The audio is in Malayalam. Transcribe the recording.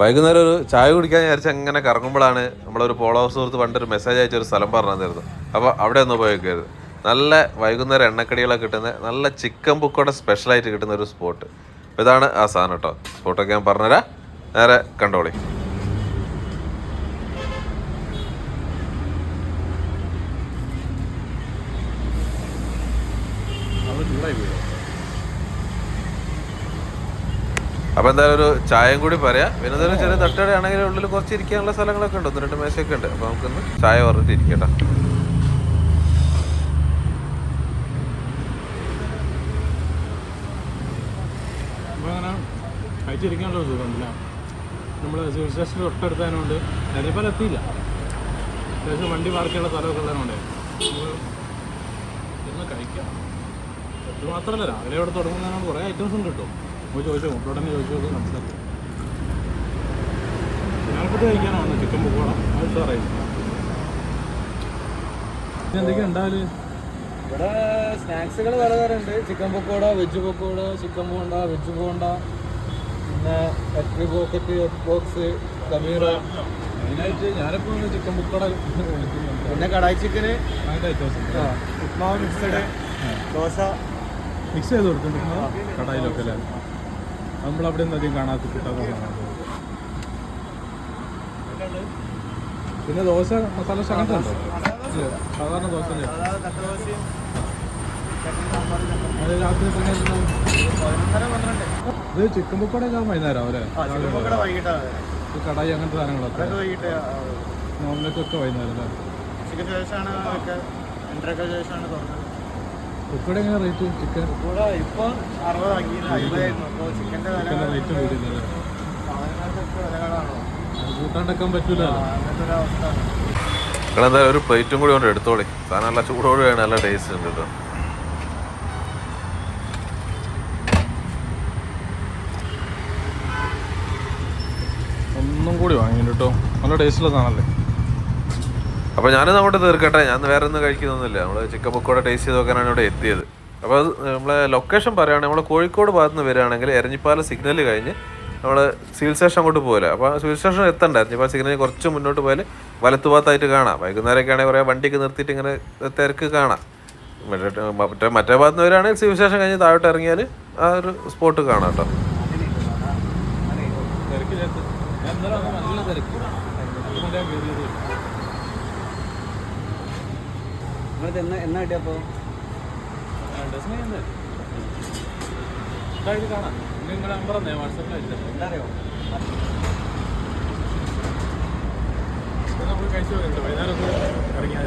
വൈകുന്നേരം ഒരു ചായ കുടിക്കാൻ വിചാരിച്ച് അങ്ങനെ കറങ്ങുമ്പോഴാണ് നമ്മളൊരു പോളോ സുഹൃത്ത് പണ്ടൊരു മെസ്സേജ് അയച്ച ഒരു സ്ഥലം പറഞ്ഞു തന്നിരുന്നു അപ്പോൾ അവിടെ ഒന്ന് ഉപയോഗിക്കരുത് നല്ല വൈകുന്നേരം എണ്ണക്കടികളൊക്കെ കിട്ടുന്ന നല്ല ചിക്കൻ ബുക്കോടെ സ്പെഷ്യലായിട്ട് കിട്ടുന്ന ഒരു സ്പോട്ട് ഇതാണ് ആ സാധനം കേട്ടോ സ്പോട്ടൊക്കെ ഞാൻ പറഞ്ഞുതരാം. നേരെ കണ്ടോളി. അപ്പൊ എന്തായാലും ഒരു ചായയും കൂടി പറയാം. പിന്നെ എന്തായാലും ചെറിയ തട്ടുകട ആണെങ്കിൽ ഉള്ളിൽ കുറച്ച് ഇരിക്കാനുള്ള സ്ഥലങ്ങളൊക്കെ ഉണ്ട്. ഒന്ന് രണ്ട് മേശയൊക്കെ ഉണ്ട്. അപ്പൊ നമുക്കൊന്ന് ചായ പറഞ്ഞിട്ട് ഇരിക്കട്ടെ. അപ്പോൾ കഴിച്ചിരിക്കാനുള്ള സുഖമില്ല. നമ്മൾ സിവിൽ സ്റ്റേഷനിൽ തൊട്ടടുത്തതിനുകൊണ്ട് അതിനിപ്പോൾ എത്തിയില്ല. അത്യാവശ്യം വണ്ടി പാർക്ക് ചെയ്യാനുള്ള സ്ഥലമൊക്കെ ഉള്ളതിനുണ്ട് ഇന്ന് കഴിക്കാം. ഇത് മാത്രമല്ല രാവിലെ ഇവിടെ തുടങ്ങുന്നതിനോട് കുറേ ഐറ്റംസ് ഉണ്ട് പോയി ചോദിച്ചോ ഉടനെ ചോദിച്ചു മനസ്സിലാക്കും ഞാനിപ്പോൾ കഴിക്കാനാണ് ചിക്കൻ പൊക്കോട. അത് ഉഷാറായി. പിന്നെ എന്തൊക്കെയാ ഉണ്ടാവൽ? ഇവിടെ സ്നാക്സുകൾ പല തരമുണ്ട് chicken pakoda veg pakoda chicken bonda veg bonda. പിന്നെ എഗ് പോക്കറ്റ് എഗ് ബോക്സ് കമീറ മെയിനായിട്ട് ഞാനിപ്പോൾ ചിക്കൻ പൊക്കോട വിളിക്കുന്നുണ്ട്. പിന്നെ കടായി ചിക്കന്. ഐറ്റംസ് ഉപ്മാവ് മിക്സഡ് ദോശ. മിക്സ് ചെയ്ത് കൊടുത്തിട്ടുണ്ട്. കടായിലൊക്കെ അല്ലേ? നമ്മളവിടെ നിന്ന് അധികം കാണാത്ത കിട്ടാത്തതാണ് പിന്നെ ദോശ മസാല അങ്ങനത്തെ ഉണ്ടോ? ഇല്ല, സാധാരണ ദോശ അത് രാത്രി ഇത് ചിക്കൻ പൊക്കോടെ ഞാൻ വൈകുന്നേരം അവരെ കടായി അങ്ങനത്തെ സാധനങ്ങളൊക്കെ. നോമിനൊക്കെ ഒക്കെ വൈകുന്നേരം അല്ലേ? പൊക്കോടെ എങ്ങനെ റേറ്റ് ചിക്കൻ അറുപതാക്കി അമ്പതായിരുന്നു വില ചിക്കന്റെ റേറ്റ് കൂടിയില്ലേ കൂട്ടാണ്ടെക്കാൻ പറ്റൂല അങ്ങനത്തെ ഒരു അവസ്ഥ. നിങ്ങൾ എന്തായാലും ഒരു പ്ലേറ്റും കൂടി കൊണ്ട് എടുത്തോളി. സാധനം നല്ല ചൂടോട് വേണം നല്ല ടേസ്റ്റ് ഉണ്ട് കേട്ടോ ഒന്നും കൂടി വാങ്ങിയിട്ടോ നല്ല ടേസ്റ്റുള്ള സാധനമല്ലേ അപ്പോൾ ഞാനും അങ്ങോട്ട് തീർക്കട്ടെ. ഞാൻ വേറെ ഒന്നും കഴിക്കുന്നൊന്നുമില്ല. നമ്മൾ ചിക്കൻ പൊക്കോട ടേസ്റ്റ് ചെയ്ത് നോക്കാനാണ് ഇവിടെ എത്തിയത്. അപ്പോൾ നമ്മളെ ലൊക്കേഷൻ പറയുകയാണെങ്കിൽ നമ്മൾ കോഴിക്കോട് ഭാഗത്ത് നിന്ന് വരികയാണെങ്കിൽ എരഞ്ഞിപ്പാല സിഗ്നൽ കഴിഞ്ഞ് നമ്മൾ സിവിൽ സ്റ്റേഷൻ അങ്ങോട്ട് പോകില്ല അപ്പോൾ സിവിൽ സ്റ്റേഷൻ എത്തണ്ട. എരഞ്ഞിപ്പാല സിഗ്നൽ കുറച്ച് മുന്നോട്ട് പോയാൽ വലത്തുഭാഗത്തായിട്ട് കാണാം. വൈകുന്നേരമൊക്കെ ആണെങ്കിൽ കുറേ വണ്ടിയൊക്കെ നിർത്തിയിട്ട് ഇങ്ങനെ തിരക്ക് കാണാം. മറ്റേ മറ്റേ ഭാഗത്ത് നിന്ന് വരികയാണെങ്കിൽ സിവിൽ സ്റ്റേഷൻ കഴിഞ്ഞ് താഴോട്ട് ഇറങ്ങിയാൽ ആ ഒരു സ്പോട്ട് കാണാം കേട്ടോ. നല്ല തിരക്ക്. എന്നാ എന്നാ കിട്ടിയപ്പോൾ കാണാം. നിങ്ങളുടെ നമ്പർ തന്നെ വാട്സാപ്പിൽ അയച്ചത് എന്താ അറിയോ നമ്മൾ കഴിച്ചു നോക്കുന്നുണ്ട് വൈകുന്നേരം ഇറങ്ങിയാൽ